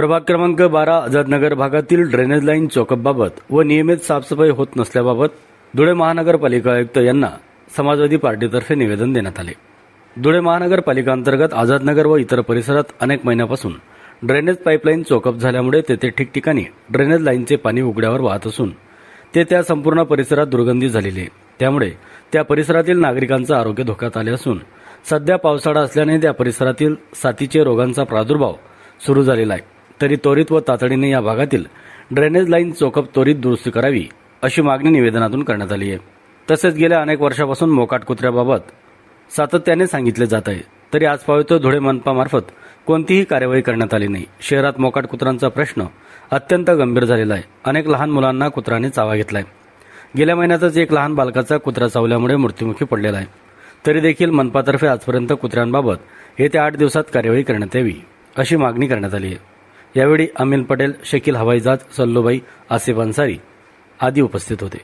प्रभाग क्रमांक बारा आझादनगर भागातील ड्रेनेज लाईन चोकअपबाबत व नियमित साफसफाई होत नसल्याबाबत धुळे महानगरपालिका आयुक्त यांना समाजवादी पार्टीतर्फे निवेदन देण्यात आले. धुळे महानगरपालिका अंतर्गत आझादनगर व इतर परिसरात अनेक महिन्यापासून ड्रेनेज पाईपलाईन चोकअप झाल्यामुळे तेथे ठिकठिकाणी ड्रेनेज लाईनचे पाणी उघड्यावर वाहत असून ते त्या संपूर्ण परिसरात दुर्गंधी झालेली त्यामुळे त्या परिसरातील नागरिकांचं आरोग्य धोक्यात आले असून सध्या पावसाळा असल्याने त्या परिसरातील साथीचे रोगांचा प्रादुर्भाव सुरू झालेला आहे. तरी त्वरित व तातडीने या भागातील ड्रेनेज लाईन चोकअप त्वरित दुरुस्ती करावी अशी मागणी निवेदनातून करण्यात आली आहे. तसेच गेल्या अनेक वर्षापासून मोकाट कुत्र्याबाबत सातत्याने सांगितले जात आहे. तरी आज पावतो धुळे मनपामार्फत कोणतीही कार्यवाही करण्यात आली नाही. शहरात मोकाट कुत्र्यांचा प्रश्न अत्यंत गंभीर झालेला आहे. अनेक लहान मुलांना कुत्राने चावा घेतलाय. गेल्या महिन्यातच एक लहान बालकाचा कुत्रा चावल्यामुळे मृत्युमुखी पडलेला आहे. तरी देखील मनपातर्फे आजपर्यंत कुत्र्यांबाबत येत्या आठ दिवसात कार्यवाही करण्यात यावी अशी मागणी करण्यात आली आहे. यावेळी अमीन पटेल शकील हवाईजाज सल्लूबाई आसिफ अन्सारी आदी उपस्थित होते.